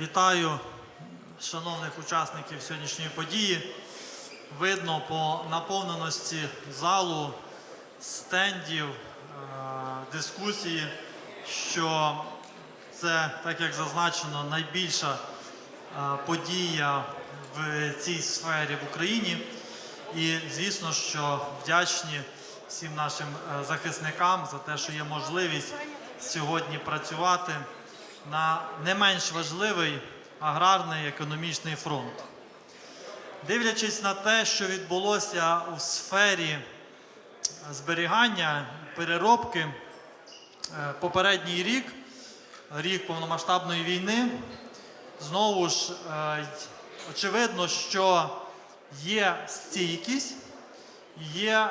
Вітаю шановних учасників сьогоднішньої події. Видно по наповненості залу, стендів, е, дискусії, що це, так як зазначено, найбільша е, подія в цій сфері в Україні. І звісно, що вдячні всім нашим е, захисникам за те, що є можливість сьогодні працювати на не менш важливий аграрний економічний фронт. Дивлячись на те, що відбулося у сфері зберігання, переробки, е, попередній рік, рік повномасштабної війни, знову ж е, очевидно, що є стійкість, є е,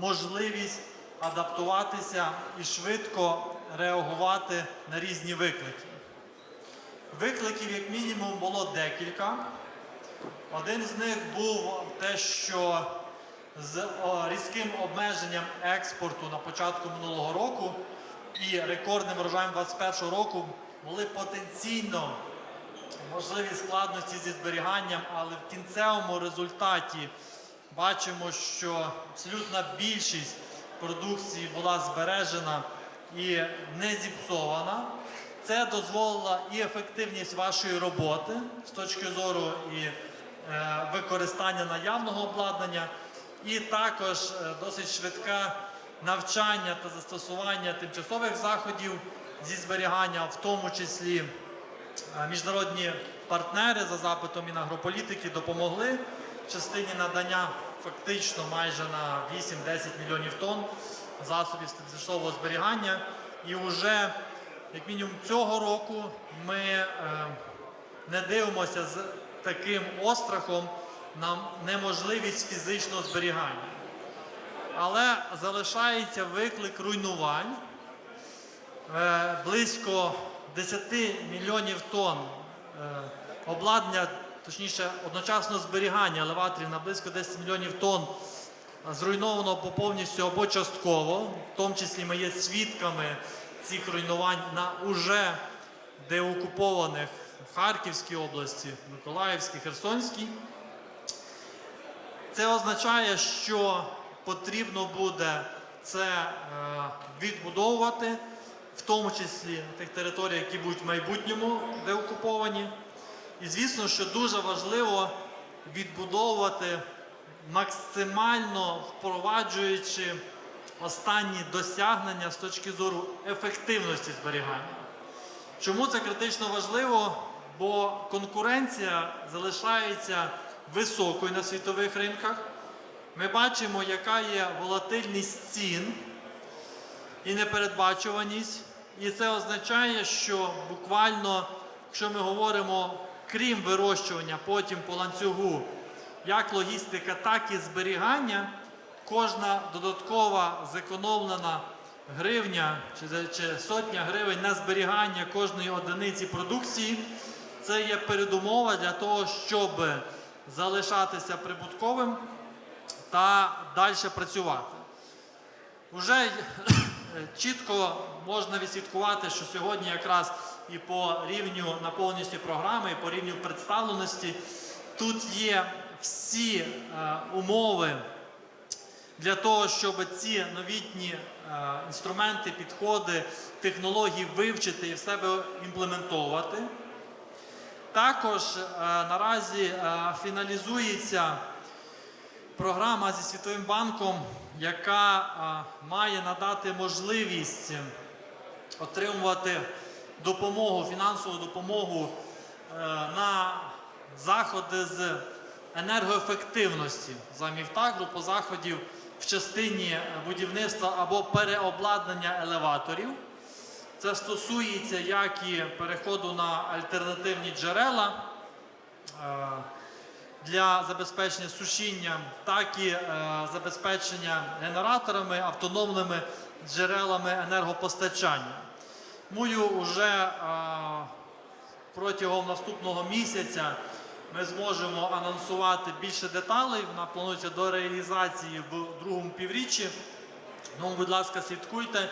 можливість адаптуватися і швидко реагувати на різні виклики. Викликів, як мінімум, було декілька. Один з них був те, що з різким обмеженням експорту на початку минулого року і рекордним врожаєм 2021 року були потенційно можливі складності зі зберіганням, але в кінцевому результаті бачимо, що абсолютна більшість продукції була збережена і не зіпсована. Це дозволило і ефективність вашої роботи з точки зору і е, використання наявного обладнання, і також е, досить швидке навчання та застосування тимчасових заходів зі зберігання, в тому числі е, міжнародні партнери за запитом Мінагрополітики допомогли в частині надання фактично майже на 8-10 мільйонів тонн засобів з зберігання. І вже як мінімум цього року ми е, не дивимося з таким острахом на неможливість фізичного зберігання. Але залишається виклик руйнувань. Е, близько 10 мільйонів тонн е, обладнання, точніше, одночасно зберігання елеваторів на близько 10 мільйонів тонн зруйновано по повністю або частково. В тому числі ми є свідками цих руйнувань на уже деокупованих в Харківській області, Миколаївській, Херсонській. Це означає, що потрібно буде це е, відбудовувати, в тому числі на тих територіях, які будуть в майбутньому деокуповані. І звісно, що дуже важливо відбудовувати максимально впроваджуючи останні досягнення з точки зору ефективності зберігання. Чому це критично важливо? Бо конкуренція залишається високою на світових ринках. Ми бачимо, яка є волатильність цін і непередбачуваність. І це означає, що буквально, якщо ми говоримо крім вирощування, потім по ланцюгу, як логістика, так і зберігання, кожна додаткова зекономлена гривня чи, чи сотня гривень на зберігання кожної одиниці продукції, це є передумова для того, щоб залишатися прибутковим та далі працювати. Уже чітко можна відслідкувати, що сьогодні якраз і по рівню наповненості програми, і по рівню представленості тут є всі е, умови для того, щоб ці новітні е, інструменти, підходи, технології вивчити і в себе імплементовувати. Також е, наразі фіналізується програма зі Світовим банком, яка е, має надати можливість отримувати допомогу, фінансову допомогу е, на заходи з енергоефективності за Мівтагру по заходів в частині будівництва або переобладнання елеваторів. Це стосується як і переходу на альтернативні джерела е, для забезпечення сушіння, так і е, забезпечення генераторами, автономними джерелами енергопостачання. Мою вже протягом наступного місяця ми зможемо анонсувати більше деталей. Вона планується до реалізації в другому півріччі. Тому, будь ласка, слідкуйте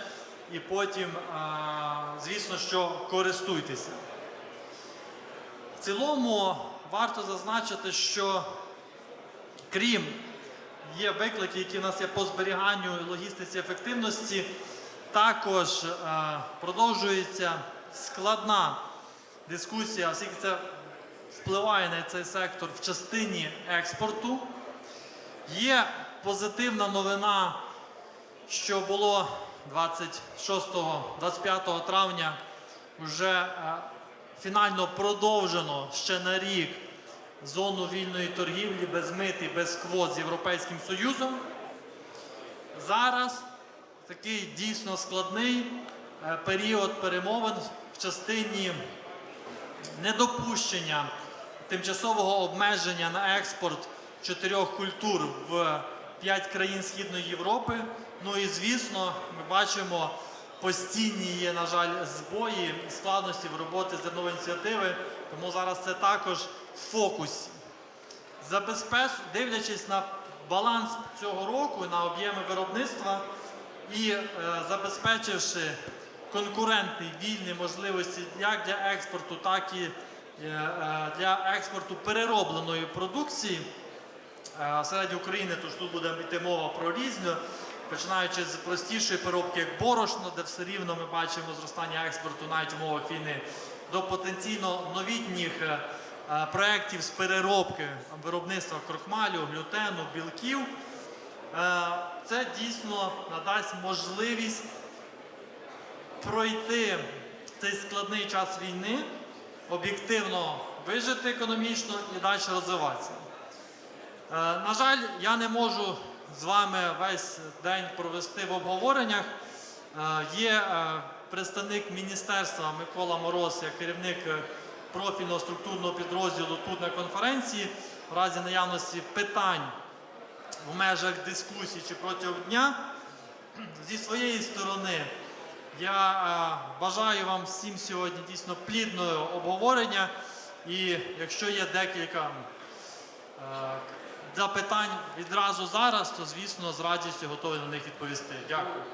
і потім, звісно, що користуйтеся. В цілому варто зазначити, що крім є виклики, які в нас є по зберіганню логістиці ефективності, також е, продовжується складна дискусія, оскільки це впливає на цей сектор в частині експорту. Є позитивна новина, що було 26-25 травня вже е, фінально продовжено ще на рік зону вільної торгівлі без мит і без квот з Європейським Союзом. Зараз такий дійсно складний е, період перемовин в частині недопущення тимчасового обмеження на експорт чотирьох культур в п'ять країн Східної Європи. Ну і звісно, ми бачимо постійні є, на жаль, збої складності в роботі зернової ініціативи, тому зараз це також в фокусі. Забезпеч, дивлячись на баланс цього року, на об'єми виробництва і е, забезпечивши конкурентні вільні можливості як для експорту, так і е, е, для експорту переробленої продукції е, серед України, тож тут буде йти мова про різне, починаючи з простішої переробки, як борошно, де все рівно ми бачимо зростання експорту навіть в умовах війни, до потенційно новітніх е, е, проєктів з переробки виробництва крохмалю, глютену, білків. Е, Це дійсно надасть можливість пройти цей складний час війни, об'єктивно вижити економічно і далі розвиватися. На жаль, я не можу з вами весь день провести в обговореннях. Е, Є е, представник міністерства Микола Мороз, як керівник е, профільного структурного підрозділу тут на конференції. В разі наявності питань в межах дискусії чи протягом дня. Зі своєї сторони, я бажаю вам всім сьогодні дійсно плідного обговорення. І якщо є декілька запитань відразу зараз, то звісно з радістю готовий на них відповісти. Дякую.